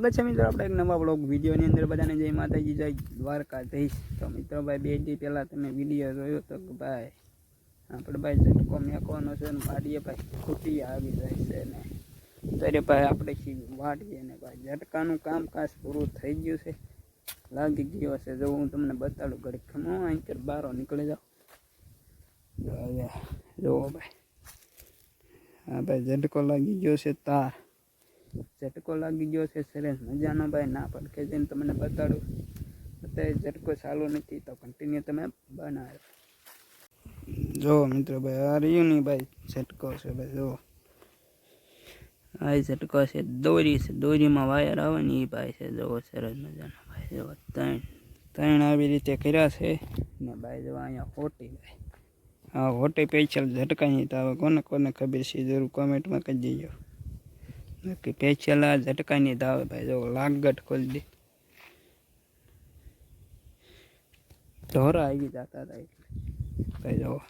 સ્વાગત છે મિત્રો. આપણે એક નવા બ્લોગ વિડીયોની અંદર બધાને જય માતાજી, જય દ્વારકાધીશ. તો મિત્રો ભાઈ, બે દી પહેલાં તમે વીડિયો જોયો તો કે ભાઈ આપણે ભાઈ ઝટકો મેકવાનો છે ને વાડીએ ભાઈ ખૂટી આવી જાય છે ને. ત્યારે ભાઈ આપણે વાટીએ ને ભાઈ ઝટકાનું કામકાજ પૂરું થઈ ગયું છે. લાગી ગયો છે જો હું તમને બતાડું ઘડી ખમો અહીં બારો નીકળી જાઓ જો જુઓ ભાઈ. હા ભાઈ, ઝટકો લાગી ગયો છે તાર. ઝટકો લાગી ગયો છે સરસ મજાનો ભાઈ, ના પડકે જઈને તમને બતાડું. અત્યારે ઝટકો ચાલુ નથી તો કન્ટિન્યુ તમે બનાવો. જો મિત્રો ભાઈ, આ રહ્યું નહીં ભાઈ ઝટકો છે ભાઈ જો આ ઈ ઝટકો છે, દોરી છે, દોરીમાં વાયર આવે ને એ ભાઈ છે જો સરસ મજાનો ભાઈ જો ત્રણ ત્રણ આવી રીતે કર્યા છે ને ભાઈ જો અહીંયા હોટી ભાઈ. હા હોટી પેચલ ઝટકાની તો હવે કોને કોને ખબર છે, જરૂર કોમેન્ટમાં કહી દેજો. કે પેચેલા ઝટકાની આવે ભાઈ, જો લાગટ ખોલી દે. ઢોરા આવી જતા હતા એટલે. ભાઈ, જો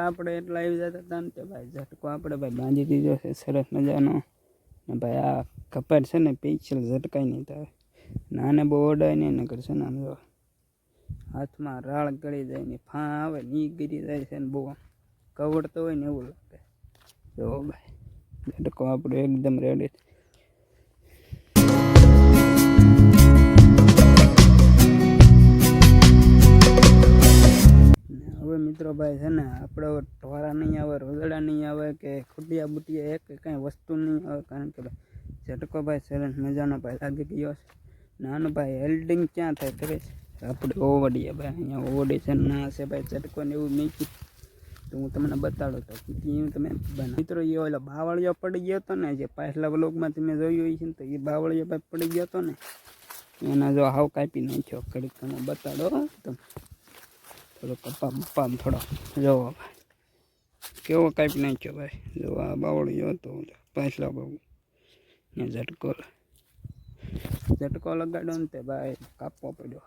આપણે એટલા આવી જતા હતા ને તે ભાઈ ઝટકો આપણે ભાઈ બાંધી દીધો છે, સરસ મજાનો. ને ભાઈ આ કપાટ છે ને પેચલ ઝટકાઈ નહીં થાય નાને બહુ ઓડાય નહીં નગર કરશે ને આમ જો હાથમાં રાળ ગળી જાય ને, ફા આવે ની ગીરી જાય છે ને, બહુ કવડતો હોય ને એવું લાગે. જો ભાઈ, ઝટકો આપણો એકદમ રેડી મિત્રો ભાઈ છે ને આપણે ઢોરા નહીં આવે રોદડા નહીં આવે, કે ખુટિયા બુટિયા એક કાંઈ વસ્તુ નહીં આવે, કારણ કે ભાઈ ઝટકો ભાઈ સરસ મજાનો ભાઈ લાગી ગયો છે. નાનો ભાઈ હેલ્ડિંગ ક્યાં થાય કરે છે? આપણે ઓવડીએ ભાઈ, અહીંયા ઓવડી છે ના છે ભાઈ, ઝટકો ને એવું નહીં તો હું તમને બતાડું તો એવું તમે મિત્રો એ ઓલો બાવળિયો પડી ગયો હતો ને, જે પાછલા બ્લોગમાં તમે જોયું છે ને, તો એ બાવળિયો ભાઈ પડી ગયો હતો ને. એના જો હાવ કાપી નાખ્યો, ઘડીક તમે બતાડો તમે. થોડો કપા બપ્પા થોડો. જોવો ભાઈ. કેવો કાંઈક નાખ્યો ભાઈ. જો આ બાવળિયો હતો. પાછલા બહુ. ને ઝટકો ઝટકો લગાડ્યો ને તે ભાઈ કાપવો પડ્યો.